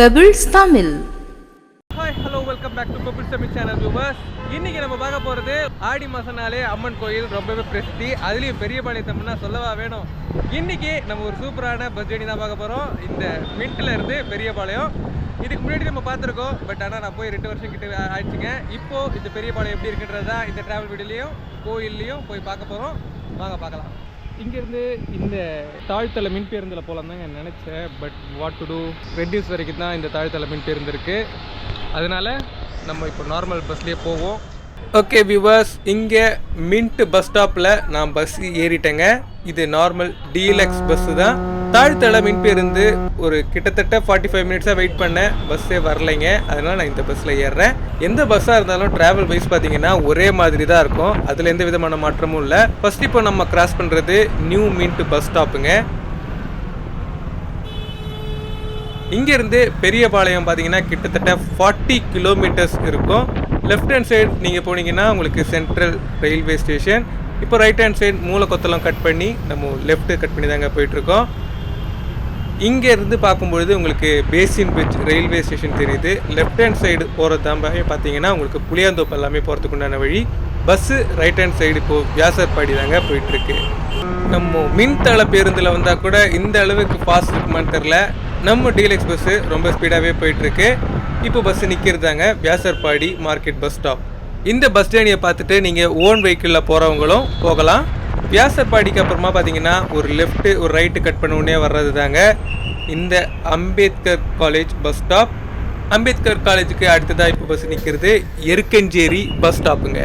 Pebbles Tamil hi hello welcome back to bubble Tamil channel viewers இன்னைக்கு நம்ம பார்க்க போகிறது ஆடி மாதம்னாலே அம்மன் கோயில் ரொம்பவே பிரசித்தி. அதுலேயும் பெரியபாளையத்தம்னா சொல்லவா வேணும். இன்னைக்கு நம்ம ஒரு சூப்பரான பஸ் ஜேர்னி தான் பார்க்க போகிறோம் இந்த மின்ட்டில் இருந்து பெரியபாளையம். இதுக்கு முன்னாடி நம்ம பார்த்துருக்கோம். பட் ஆனால் நான் போய் ரெண்டு வருஷம் கிட்ட ஆயிடுச்சுங்க. இப்போ இந்த பெரிய பாளையம் எப்படி இருக்குன்றது தான் இந்த ட்ராவல் வீடியோலையும் கோயில்லையும் போய் பார்க்க போகிறோம் வாங்க பார்க்கலாம். இங்கேருந்து இந்த தாழ்த்தலை மின் பேருந்தில் போகலாம் தாங்க நினச்சேன். But what to do reduce வரைக்கும் தான் இந்த தாழ்த்தலை மின் பேருந்து இருக்குது அதனால் நம்ம இப்போ நார்மல் பஸ்லேயே போவோம். ஓகே வியூவர்ஸ் இங்கே மின்ட் பஸ் ஸ்டாப்பில் நான் பஸ் ஏறிட்டேங்க. இது நார்மல் டீலக்ஸ் பஸ்ஸு தான். தாழ்த்தள மின் பேருந்து ஒரு கிட்டத்தட்ட ஃபார்ட்டி ஃபைவ் மினிட்ஸாக வெயிட் பண்ணேன். பஸ்ஸே வரலைங்க. அதனால் நான் இந்த பஸ்ஸில் ஏறுறேன். எந்த பஸ்ஸாக இருந்தாலும் ட்ராவல் வைஸ் பார்த்தீங்கன்னா ஒரே மாதிரி தான் இருக்கும். அதில் எந்த விதமான மாற்றமும் இல்லை. ஃபஸ்ட் இப்போ நம்ம கிராஸ் பண்ணுறது நியூ மின்ட் பஸ் ஸ்டாப்புங்க இங்கேருந்து பெரியபாளையம் பார்த்தீங்கன்னா கிட்டத்தட்ட ஃபார்ட்டி கிலோமீட்டர்ஸ் இருக்கும். லெஃப்ட் ஹேண்ட் சைடு நீங்கள் போனீங்கன்னா உங்களுக்கு சென்ட்ரல் ரயில்வே ஸ்டேஷன் இப்போ ரைட் ஹேண்ட் சைடு மூலக்கொத்தெல்லாம் கட் பண்ணி நம்ம லெஃப்ட்டு கட் பண்ணி தாங்க போயிட்டுருக்கோம் இங்கேருந்து பார்க்கும்பொழுது உங்களுக்கு பேசின் பிரிட்ஜ் ரயில்வே ஸ்டேஷன் தெரியுது. லெஃப்ட் ஹேண்ட் சைடு போகிறது தான் பார்த்தீங்கன்னா உங்களுக்கு புளியாந்தோப்பு எல்லாமே போகிறதுக்கு உண்டான வழி. பஸ்ஸு ரைட் ஹேண்ட் சைடு இப்போது வியாசர்பாடி தாங்க போயிட்டுருக்கு. நம்ம மின்தள பேருந்தில் வந்தால் கூட இந்த அளவுக்கு ஃபாஸ்ட் இருக்குமான்னு தெரில. நம்ம டீலக்ஸ் பஸ்ஸு ரொம்ப ஸ்பீடாகவே போயிட்டுருக்கு. இப்போ பஸ்ஸு நிற்கிறதாங்க வியாசர்பாடி மார்க்கெட் பஸ் ஸ்டாப் இந்த பஸ் ஜேர்னியை பார்த்துட்டு நீங்கள் ஓன் வெஹிக்கிளில் போகிறவங்களும் போகலாம். வியாசர்பாடிக்கு அப்புறமா பார்த்தீங்கன்னா ஒரு லெஃப்ட்டு ஒரு ரைட்டு கட் பண்ண உடனே வர்றது தாங்க. இந்த Ambedkar college bus stop Ambedkar காலேஜுக்கு அடுத்ததாக இப்போ பஸ் நிற்கிறது எருக்கஞ்சேரி பஸ் ஸ்டாப்புங்க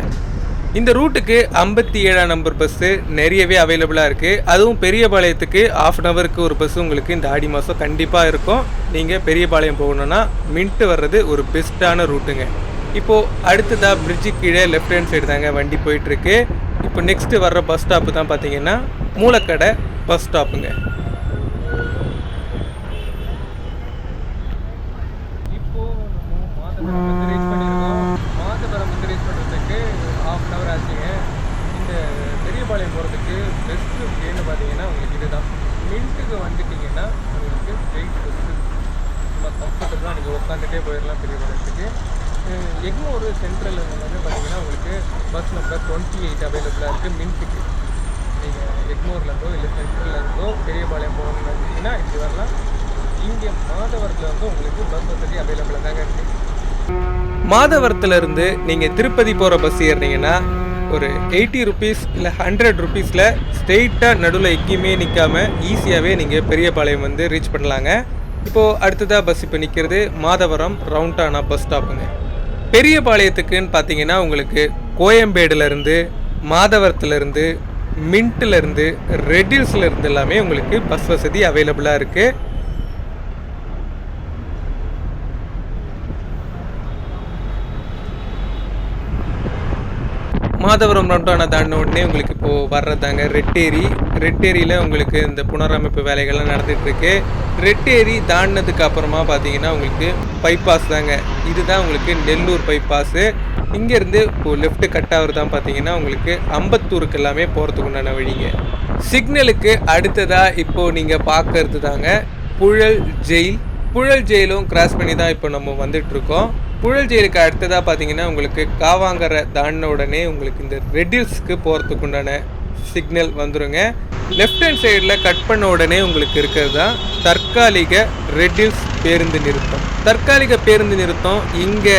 இந்த ரூட்டுக்கு ஐம்பத்தி ஏழாம் நம்பர் பஸ்ஸு நிறையவே அவைலபிளாக இருக்குது அதுவும் பெரியபாளையத்துக்கு ஆஃப் அன் ஹவருக்கு ஒரு பஸ் உங்களுக்கு இந்த ஆடி மாதம் கண்டிப்பாக இருக்கும். நீங்கள் பெரியபாளையம் போகணுன்னா மின்ட்டு வர்றது ஒரு பெஸ்ட்டான ரூட்டுங்க இப்போது அடுத்ததாக பிரிட்ஜு கீழே லெஃப்ட் ஹேண்ட் சைடு தாங்க வண்டி போயிட்டுருக்கு இப்போ நெக்ஸ்ட்டு வர்ற பஸ் ஸ்டாப்பு தான் பார்த்தீங்கன்னா மூலக்கடை பஸ் ஸ்டாப்புங்க இப்போ நம்ம மாதவரம் வந்து ரீச் பண்ணியிருக்கோம். மாதவரம் பண்ணுறதுக்கு ஹாஃப் அன் ஹவர் ஆச்சுங்க. இந்த பெரியபாளையம் போகிறதுக்கு பெஸ்ட்டு ஏன்னு பார்த்தீங்கன்னா உங்களுக்கு இதுதான். மின்ட்டுக்கு வந்துட்டிங்கன்னா உங்களுக்கு வெயிட் பெஸ்ட்டு சும்மா கம்ஃபர்டபுளாக நீங்கள் உட்காந்துட்டே போயிடலாம் பெரியபாளையத்துக்கு. அஹ் எக்மோர் சென்ட்ரல் வந்து பார்த்தீங்கன்னா உங்களுக்கு பஸ் நம்பர் டுவெண்ட்டி எயிட் அவைலபிளாக இருக்குது மின் டிக்கெட் நீங்கள் எக்மோர்லேருந்தோ இல்லை சென்ட்ரல்லேருந்தோ பெரியபாளையம் போகணும்னு நினச்சிங்கன்னா இப்படி வரலாம். இங்கே மாதவரத்தில் வந்து உங்களுக்கு பஸ் வசதி அவைலபிளாக தாங்க இருக்குது மாதவரத்துலேருந்து நீங்கள் திருப்பதி போகிற பஸ் ஏறினீங்கன்னா ஒரு எயிட்டி ருபீஸ் இல்லை ஹண்ட்ரட் ருபீஸில் ஸ்ட்ரெயிட்டாக நடுவில் எங்கேயுமே நிற்காம ஈஸியாகவே நீங்கள் பெரியபாளையம் வந்து ரீச் பண்ணலாங்க. இப்போது அடுத்ததாக பஸ் இப்போ நிற்கிறது மாதவரம் ரவுண்டானா பஸ் ஸ்டாப்புங்க பெரியபாளையத்துக்குன்னு பார்த்தீங்கன்னா உங்களுக்கு கோயம்பேடுலேருந்து மாதவரத்துலேருந்து மின்ட்லேருந்து ரெட்டில்ஸ்லேருந்து எல்லாமே உங்களுக்கு பஸ் வசதி அவைலபிளாக இருக்குது மாதவரம் ரவுண்டானா தாண்டின உடனே உங்களுக்கு இப்போது வர்றதாங்க ரெட்டேரி. ரெட் ஏரியில் உங்களுக்கு இந்த புனரமைப்பு வேலைகள்லாம் நடந்துகிட்ருக்கு. ரெட் ஏரி தாண்டினதுக்கு அப்புறமா பார்த்தீங்கன்னா உங்களுக்கு பைபாஸ் தாங்க. இதுதான் உங்களுக்கு நெல்லூர் பைபாஸு இங்கேருந்து இப்போது லெஃப்ட் கட் ஆகுறது தான் பார்த்தீங்கன்னா உங்களுக்கு அம்பத்தூருக்கு எல்லாமே போகிறதுக்கு உண்டான வழிங்க. சிக்னலுக்கு அடுத்ததாக இப்போது நீங்கள் பார்க்கறது தாங்க புழல் ஜெயில் புழல் ஜெயிலும் கிராஸ் பண்ணி தான் இப்போ நம்ம வந்துட்டு இருக்கோம் புழல் ஜெயிலுக்கு அடுத்ததாக பார்த்தீங்கன்னா உங்களுக்கு காவாங்கரை தாண்டின உடனே உங்களுக்கு இந்த ரெட்டில்ஸ்க்கு போகிறதுக்குண்டான சிக்னல் வந்துருங்க. லெஃப்ட் ஹேண்ட் சைடில் கட் பண்ண உடனே உங்களுக்கு இருக்கிறது? தான் தற்காலிக ரெடியூஸ் பேருந்து நிறுத்தம். தற்காலிக பேருந்து நிறுத்தம் இங்கே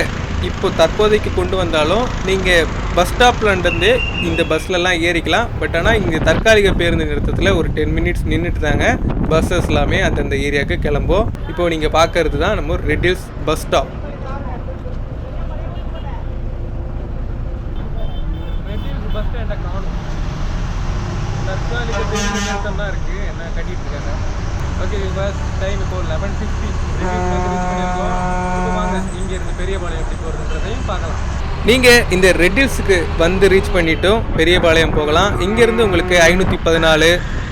இப்போ தற்போதைக்கு கொண்டு வந்தாலும் நீங்கள் பஸ் ஸ்டாப்லேருந்து இந்த பஸ்லலாம் ஏறிக்கலாம். பட் ஆனால் இங்கே தற்காலிக பேருந்து நிறுத்தத்தில் ஒரு டென் மினிட்ஸ் நின்றுட்டு தாங்க பஸ்ஸஸ் எல்லாமே அந்தந்த ஏரியாவுக்கு கிளம்போம் இப்போ நீங்கள் பார்க்கறது தான் நம்ம ரெடியூஸ் பஸ் ஸ்டாப் தற்காலிக தான் இருக்குது என்ன கட்டிகிட்டு இருக்காங்க? ஓகே பஸ் டைம் இப்போ லெவன் ஃபிஃப்டி வாங்க இங்கேருந்து பெரியபாளையம் எப்படி போகிறதுன்றதையும் பார்க்கலாம். நீங்கள் இந்த ரெட்டில்ஸுக்கு வந்து ரீச் பண்ணிட்டும் பெரியபாளையம் போகலாம். இங்கேருந்து உங்களுக்கு ஐநூற்றி பதினாலு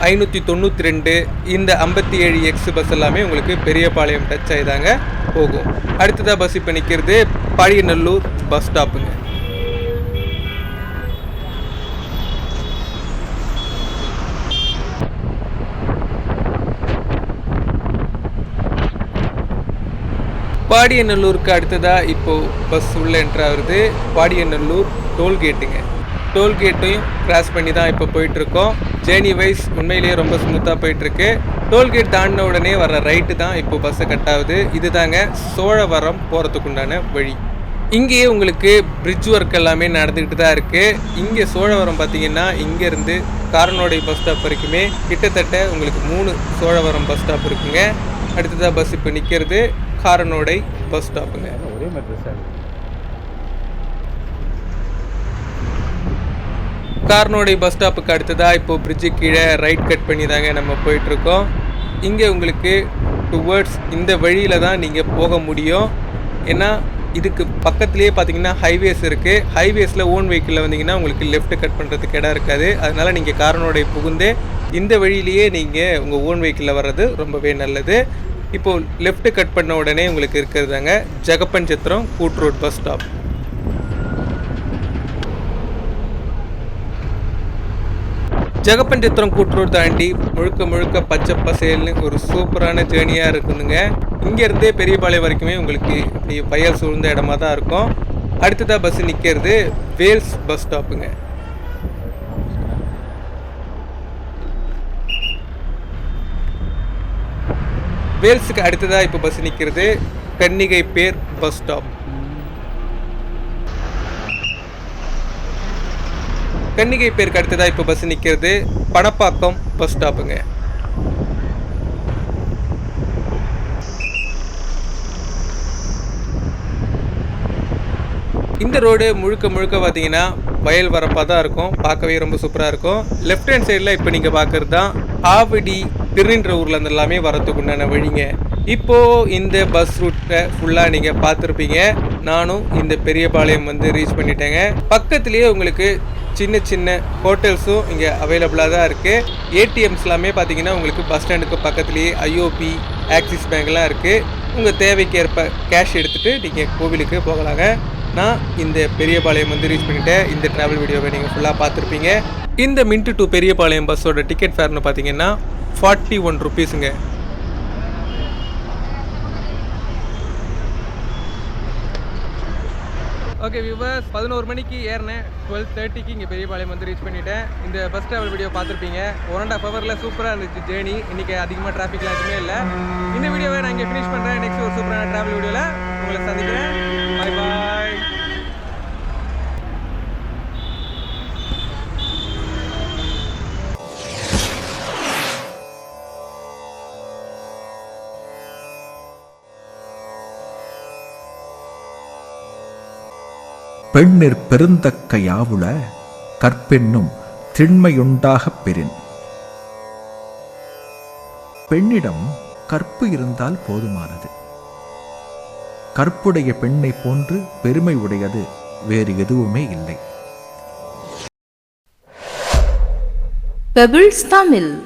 ஐநூற்றி தொண்ணூற்றி ரெண்டு இந்த ஐம்பத்தி ஏழு எக்ஸ் பஸ் எல்லாமே உங்களுக்கு பெரியபாளையம் டச் ஆகிதாங்க போகும். அடுத்ததாக பஸ் இப்போ நிற்கிறது பழையநல்லூர் பஸ் ஸ்டாப்புங்க பாடியநல்லூருக்கு அடுத்ததாக இப்போது பஸ் உள்ளே என்ட்ராகுது பாடியநல்லூர் டோல்கேட்டுங்க டோல்கேட்டையும் கிராஸ் பண்ணி தான் இப்போ போயிட்டுருக்கோம். ஜேர்னி வைஸ் உண்மையிலேயே ரொம்ப ஸ்மூத்தாக போயிட்டுருக்கு. டோல்கேட் தாண்டின உடனே வர ரைட்டு தான் இப்போ பஸ்ஸை கட் ஆகுது. இதுதாங்க சோழவரம் போகிறதுக்கு உண்டான வழி. இங்கேயே உங்களுக்கு பிரிட்ஜ் ஒர்க் எல்லாமே நடந்துக்கிட்டு தான் இருக்குது இங்கே சோழவரம் பார்த்தீங்கன்னா இங்கேருந்து காரனோடை பஸ் ஸ்டாப் வரைக்குமே கிட்டத்தட்ட உங்களுக்கு மூணு சோழவரம் பஸ் ஸ்டாப் இருக்குங்க. அடுத்ததாக பஸ் இப்போ நிற்கிறது காரனோடை பஸ் ஸ்டாப்புங்க ஒரே மாதிரி சார் காரனோடை பஸ் ஸ்டாப்புக்கு அடுத்ததாக இப்போ பிரிட்ஜு கீழே ரைட் கட் பண்ணி தாங்க நம்ம போயிட்டுருக்கோம். இங்கே உங்களுக்கு டுவர்ட்ஸ் இந்த வழியில் தான் நீங்கள் போக முடியும். ஏன்னா இதுக்கு பக்கத்துலேயே பார்த்தீங்கன்னா ஹைவேஸ் இருக்குது ஹைவேஸில் ஓன் வெஹிக்கிளில் வந்தீங்கன்னா உங்களுக்கு லெஃப்ட் கட் பண்ணுறதுக்கு இடம் இருக்காது. அதனால் நீங்கள் காரனோடை புகுந்து இந்த வழியிலேயே நீங்கள் உங்கள் ஓன் வெஹிக்கிளில் வர்றது ரொம்பவே நல்லது. இப்போது லெஃப்ட் கட் பண்ண உடனே உங்களுக்கு இருக்கிறதாங்க ஜெகப்பன் சித்திரம் கூட்ரோட் பஸ் ஸ்டாப் ஜெகப்பஞ்சித்திரம் கூட்டுறோடு தாண்டி முழுக்க முழுக்க பச்சை பசேல்னு ஒரு சூப்பரான ஜேர்னியாக இருக்குதுங்க. இங்கேருந்தே பெரியபாளையம் வரைக்குமே உங்களுக்கு இப்படி பயல் சூழ்ந்த இடமா தான் இருக்கும். அடுத்ததாக பஸ் நிற்கிறது வேல்ஸ் பஸ் ஸ்டாப்புங்க வேல்ஸுக்கு அடுத்ததாக இப்போ பஸ் நிற்கிறது கன்னிகை பேர் பஸ் ஸ்டாப் கன்னிகை பேருக்கு அடுத்ததாக இப்போ பஸ் நிற்கிறது பணப்பாக்கம் பஸ் ஸ்டாப்புங்க இந்த ரோடு முழுக்க முழுக்க பார்த்தீங்கன்னா வயல் வரப்பாக தான் இருக்கும். பார்க்கவே ரொம்ப சூப்பராக இருக்கும். லெஃப்ட் ஹேண்ட் சைடில் இப்போ நீங்கள் பார்க்குறது தான் ஆவடி திருநின்ற ஊரில் இருந்து எல்லாமே வரத்துக்கு உண்டான வழிங்க. இப்போது இந்த பஸ் ரூட்டை ஃபுல்லாக நீங்கள் பார்த்துருப்பீங்க. நானும் இந்த பெரியபாளையம் வந்து ரீச் பண்ணிட்டேங்க. பக்கத்துலேயே உங்களுக்கு சின்ன சின்ன ஹோட்டல்ஸும் இங்கே அவைலபிளாக தான் இருக்குது ஏடிஎம்ஸ் எல்லாமே பார்த்தீங்கன்னா உங்களுக்கு பஸ் ஸ்டாண்டுக்கு பக்கத்துலேயே ஐஓபி ஆக்சிஸ் பேங்க்லாம் இருக்குது உங்கள் தேவைக்கு ஏற்ப கேஷ் எடுத்துகிட்டு நீங்கள் கோவிலுக்கு போகலாங்க. நான் இந்த பெரியபாளையம் வந்து ரீச் பண்ணிட்டேன் இந்த ட்ராவல் வீடியோவை நீங்கள் ஃபுல்லாக பார்த்துருப்பீங்க. இந்த மின்ட்டு டு பெரியபாளையம் பஸ்ஸோட டிக்கெட் ஃபேர்னு பார்த்தீங்கன்னா ஃபார்ட்டி ஒன் ருபீஸுங்க ஓகே வியூவர்ஸ் பதினோரு மணிக்கு ஏறினேன். டுவெல் தேர்ட்டிக்கு இங்கே பெரியபாளையம் வந்து ரீச் பண்ணிட்டேன். இந்த பஸ் ட்ராவல் வீடியோ பார்த்துருப்பீங்க. ஒன் அண்ட் ஆஃப் ஹவரில் சூப்பராக இருந்துச்சு ஜேர்னி இன்றைக்கி அதிகமாக டிராஃபிக்லாம் எதுவுமே இல்லை. இந்த வீடியோவை நான் இங்கே ஃபினிஷ் பண்ணுறேன் நெக்ஸ்ட் ஒரு சூப்பரான ட்ராவல் வீடியோவில் உங்களை சந்திக்கிறேன். பாய் பாய் பெண்ணிற் பெருந்தக்க யாவுள கற்பென்னும் திண்மையுண்டாகப் பெறின். பெண்ணிடம் கற்பு இருந்தால் போதுமானது. கற்புடைய பெண்ணை போன்று பெருமை உடையது வேறு எதுவுமே இல்லை. பெபிள்ஸ் தமிழ்